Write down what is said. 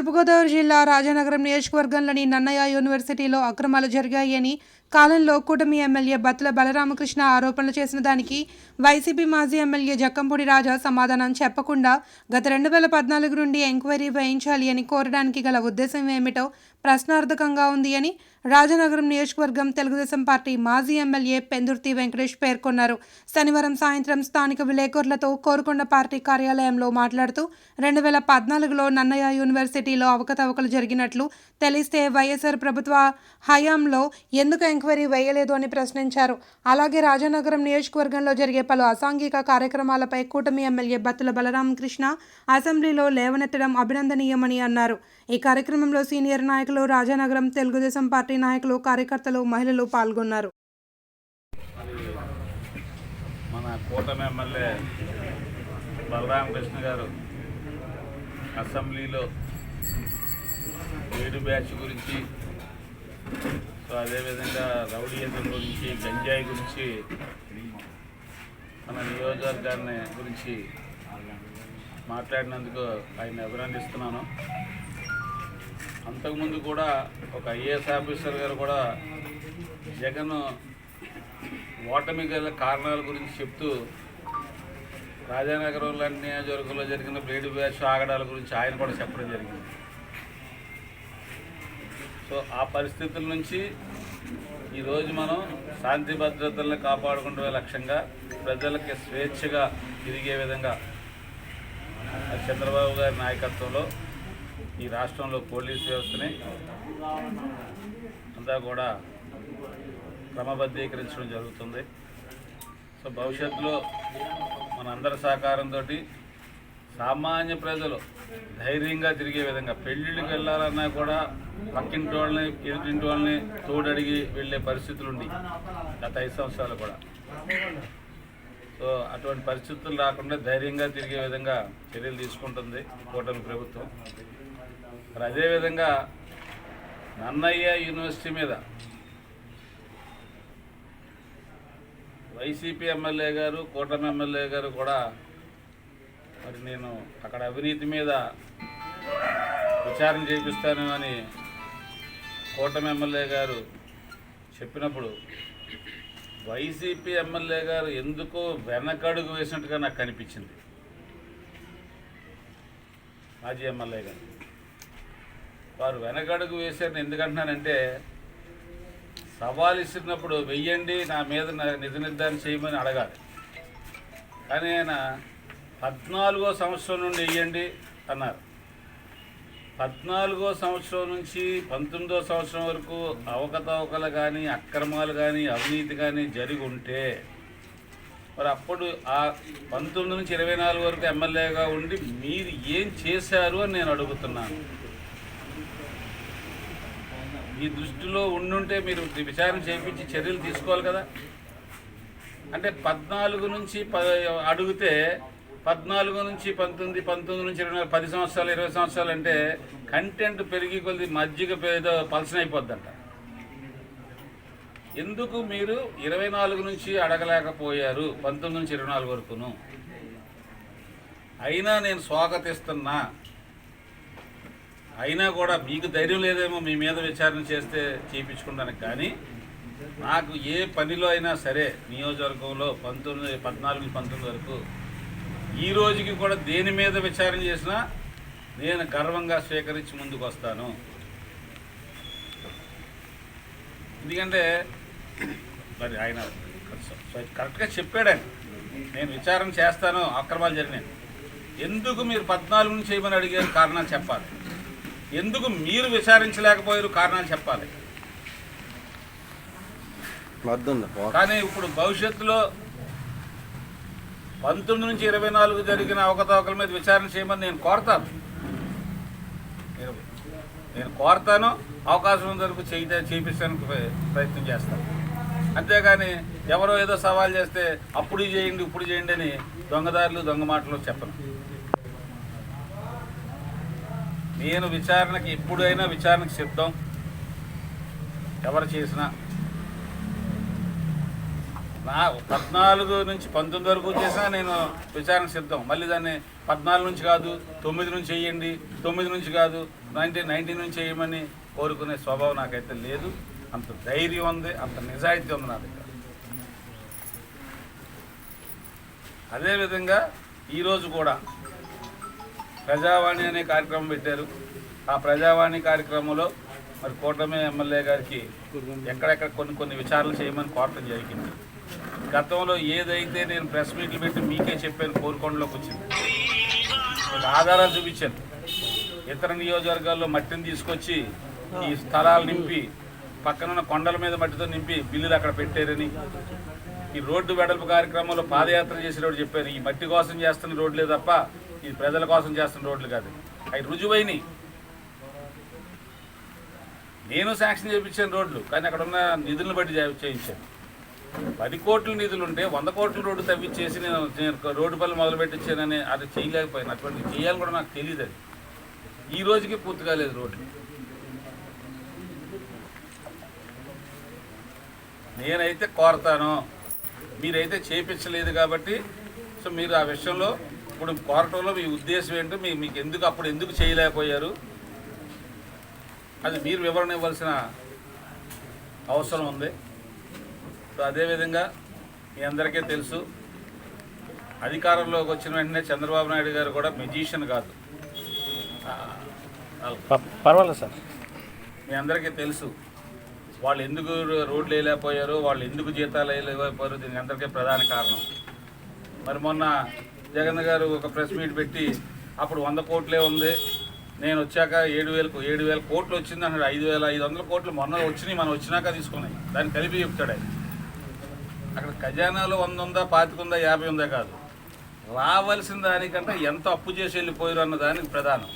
తూర్పుగోదావరి జిల్లా రాజానగరం నియోజకవర్గంలోని నన్నయ్య యూనివర్సిటీలో అక్రమాలు జరిగాయని కాలంలో కూటమి ఎమ్మెల్యే బత్తుల బలరామకృష్ణ ఆరోపణలు చేసిన దానికి వైసీపీ మాజీ ఎమ్మెల్యే జక్కంపూడి రాజా సమాధానం చెప్పకుండా గత రెండు వేల పద్నాలుగు నుండి ఎంక్వైరీ వేయించాలి అని కోరడానికి గల ఉద్దేశం ఏమిటో ప్రశ్నార్థకంగా ఉంది అని రాజనగరం నియోజకవర్గం తెలుగుదేశం పార్టీ మాజీ ఎమ్మెల్యే పెందుర్తి వెంకటేష్ పేర్కొన్నారు. శనివారం సాయంత్రం స్థానిక విలేకరులతో కోరుకొండ పార్టీ కార్యాలయంలో మాట్లాడుతూ రెండు వేల పద్నాలుగులో నన్నయ్య యూనివర్సిటీలో అవకతవకలు జరిగినట్లు తెలిస్తే వైఎస్ఆర్ ప్రభుత్వ హయాంలో ఎందుకు ఎంక్వైరీ వేయలేదు అని ప్రశ్నించారు. అలాగే రాజానగరం నియోజకవర్గంలో జరిగే పలు అసాంఘిక కార్యక్రమాలపై కూటమి ఎమ్మెల్యే బత్తుల బలరామకృష్ణ అసెంబ్లీలో లేవనెత్తడం అభినందనీయమని అన్నారు. ఈ కార్యక్రమంలో సీనియర్ నాయకులు రాజానగరం తెలుగుదేశం పార్టీ నాయకులు కార్యకర్తలు మహిళలు పాల్గొన్నారు. మన కూటమి ఎమ్మెల్యే బలరామకృష్ణ గారు అసెంబ్లీలో ఏడు బ్యాచ్ గురించి సో అదేవిధంగా రౌడీయిజం గురించి గంజాయి గురించి మన నియోజకవర్గాన్ని గురించి మాట్లాడినందుకు ఆయన అభినందిస్తున్నాను. అంతకుముందు కూడా ఒక ఐఏఎస్ ఆఫీసర్ గారు కూడా జగన్ ఓటమి గల కారణాల గురించి చెప్తూ రాజానగరం లాంటి నియోజకవర్గంలో జరిగిన బ్లేడ్ బ్యాచ్ ఆగడాల గురించి ఆయన కూడా చెప్పడం జరిగింది. సో ఆ పరిస్థితుల నుంచి ఈరోజు మనం శాంతి భద్రతలను కాపాడుకుంటే లక్ష్యంగా ప్రజలకి స్వేచ్ఛగా తిరిగే విధంగా చంద్రబాబు గారి నాయకత్వంలో ఈ రాష్ట్రంలో పోలీస్ వ్యవస్థని అంతా కూడా క్రమబద్ధీకరించడం జరుగుతుంది. సో భవిష్యత్తులో మనందరి సహకారంతో సామాన్య ప్రజలు ధైర్యంగా తిరిగే విధంగా పెళ్ళిళ్ళకి వెళ్ళాలన్నా కూడా పక్కింటి వాళ్ళని ఎదుటింటి వాళ్ళని తోడడిగి వెళ్ళే పరిస్థితులు ఉండి గత ఐదు సంవత్సరాలు కూడా. సో అటువంటి పరిస్థితులు రాకుండా ధైర్యంగా తిరిగే విధంగా చర్యలు తీసుకుంటుంది కూటమి ప్రభుత్వం. మరి అదేవిధంగా నన్నయ్య యూనివర్సిటీ మీద వైసీపీ ఎమ్మెల్యే గారు కూటమి ఎమ్మెల్యే గారు కూడా మరి నేను అక్కడ అవినీతి మీద విచారణ చేపిస్తాను అని కూటమి ఎమ్మెల్యే గారు చెప్పినప్పుడు వైసీపీ ఎమ్మెల్యే గారు ఎందుకో వెనకడుగు వేసినట్టుగా నాకు కనిపించింది. మాజీ ఎమ్మెల్యే గారు. వారు వెనకడుగు వేశారని ఎందుకంటున్నానంటే సవాల్ ఇస్తున్నప్పుడు వెయ్యండి నా మీద నిధి నిర్ధారణ చేయమని అడగాలి. కానీ ఆయన పద్నాలుగో సంవత్సరం నుండి ఇవ్వండి అన్నారు. పద్నాలుగో సంవత్సరం నుంచి పంతొమ్మిదో సంవత్సరం వరకు అవకతవకలు కానీ అక్రమాలు కానీ అవినీతి కానీ జరిగి ఉంటే మరి అప్పుడు ఆ పంతొమ్మిది నుంచి ఇరవై నాలుగు వరకు ఎమ్మెల్యేగా ఉండి మీరు ఏం చేశారు అని నేను అడుగుతున్నాను. ఈ దృష్టిలో ఉండుంటే మీరు విచారణ చేయించి చర్యలు తీసుకోవాలి కదా. అంటే పద్నాలుగు నుంచి ప అడిగితే పద్నాలుగు నుంచి పంతొమ్మిది పంతొమ్మిది నుంచి ఇరవై నాలుగు, పది సంవత్సరాలు ఇరవై సంవత్సరాలు అంటే కంటెంట్ పెరిగి కొద్ది మజ్జిగ ఏదో పలసన అయిపోద్దంట. ఎందుకు మీరు ఇరవై నాలుగు నుంచి అడగలేకపోయారు పంతొమ్మిది నుంచి ఇరవై నాలుగు వరకును? అయినా నేను స్వాగతిస్తున్నా. అయినా కూడా మీకు ధైర్యం లేదేమో మీ మీద విచారణ చేస్తే చేయించుకుంటానికి కానీ నాకు ఏ పనిలో అయినా సరే నియోజకవర్గంలో పంతొమ్మిది పద్నాలుగు పంతొమ్మిది వరకు ఈ రోజుకి కూడా దేని మీద విచారణ చేసినా నేను గర్వంగా స్వీకరించి ముందుకు వస్తాను ఎందుకంటే మరి ఆయన కరెక్ట్గా చెప్పాడు ఆయన నేను విచారణ చేస్తాను అక్రమాలు జరిగినాయి. ఎందుకు మీరు పద్నాలుగు నుంచి చేయమని అడిగారు కారణాలు చెప్పాలి. ఎందుకు మీరు విచారించలేకపోయారు కారణాలు చెప్పాలి. కానీ ఇప్పుడు భవిష్యత్తులో పంతొమ్మిది నుంచి ఇరవై నాలుగు జరిగిన అవకతవకల మీద విచారణ చేయమని నేను కోరతాను. నేను నేను కోరతాను అవకాశం ఉన్న వరకు చేయి చేయించడానికి ప్రయత్నం చేస్తాను. అంతేగాని ఎవరో ఏదో సవాల్ చేస్తే అప్పుడు చేయండి ఇప్పుడు చేయండి అని దొంగదారులు దొంగ మాటలు చెప్పను. నేను విచారణకి ఎప్పుడైనా విచారణకు సిద్ధం. ఎవరు చేసినా నా పద్నాలుగు నుంచి పంతొమ్మిది వరకు చేసినా నేను విచారణ సిద్ధం. మళ్ళీ దాన్ని పద్నాలుగు నుంచి కాదు తొమ్మిది నుంచి వేయండి తొమ్మిది నుంచి కాదు నైన్టీన్ నైన్టీన్ నుంచి వేయమని కోరుకునే స్వభావం నాకైతే లేదు. అంత ధైర్యం ఉంది అంత నిజాయితీ ఉంది నా దగ్గర. అదేవిధంగా ఈరోజు కూడా ప్రజావాణి అనే కార్యక్రమం పెట్టారు. ఆ ప్రజావాణి కార్యక్రమంలో మరి కూటమి ఎమ్మెల్యే గారికి ఎక్కడెక్కడ కొన్ని కొన్ని విచారణలు చేయమని కోరటం జరిగింది. గతంలో ఏదైతే నేను ప్రెస్ మీట్లు పెట్టి మీకే చెప్పాను కోరుకొండలోకి వచ్చింది ఆధారాలు చూపించాను. ఇతర నియోజకవర్గాల్లో మట్టిని తీసుకొచ్చి ఈ స్థలాలు నింపి పక్కనున్న కొండల మీద మట్టితో నింపి బిల్లులు అక్కడ పెట్టారని ఈ రోడ్డు వెడల్పు కార్యక్రమంలో పాదయాత్ర చేసేటప్పుడు చెప్పారు. ఈ మట్టి కోసం చేస్తున్న రోడ్లే తప్ప ఇది ప్రజల కోసం చేస్తున్న రోడ్లు కాదు. అవి రుజువైనవి. నేను శాంక్షన్ చేయించాను రోడ్లు కానీ అక్కడ ఉన్న నిధులను బట్టి చేయించాను. పది కోట్ల నిధులు ఉంటే వంద కోట్ల రోడ్డు తవ్వించేసి నేను నేను రోడ్డు పనులు మొదలుపెట్టించానని అది చేయలేకపోయాను. అటువంటి చేయాలని కూడా నాకు తెలియదు అది. ఈ రోజుకి పూర్తి కాలేదు రోడ్లు నేనైతే కోరతాను. మీరైతే చేపించలేదు కాబట్టి సో మీరు ఆ విషయంలో ఇప్పుడు కోరటంలో మీ ఉద్దేశం ఏంటో మీ మీకు ఎందుకు అప్పుడు ఎందుకు చేయలేకపోయారు? అది మీరు వివరణ ఇవ్వాల్సిన అవసరం ఉంది. సో అదేవిధంగా మీ అందరికీ తెలుసు అధికారంలోకి వచ్చిన వెంటనే చంద్రబాబు నాయుడు గారు కూడా మెజిషియన్ కాదు. పర్వాలేదు సార్. మీ అందరికీ తెలుసు వాళ్ళు ఎందుకు రోడ్లు వేయలేకపోయారు వాళ్ళు ఎందుకు జీతాలు వేయలేకపోయారు దీనికి అందరికీ ప్రధాన కారణం. మరి మొన్న జగన్ గారు ఒక ప్రెస్ మీట్ పెట్టి అప్పుడు వంద కోట్లే ఉంది నేను వచ్చాక ఏడు వేలకు ఏడు వేల కోట్లు వచ్చింది అన్నాడు ఐదు వేల ఐదు వందల కోట్లు మొన్న వచ్చినాయి మనం వచ్చినాక తీసుకున్నాయి. దాన్ని కలిపి చెప్తాడు ఆయన. అక్కడ ఖజానాలో వంద ఉందా పాతికుందా యాభై ఉందా కాదు. రావలసిన దానికంటే ఎంత అప్పు చేసి వెళ్ళిపోయారు అన్న దానికి ప్రధానం.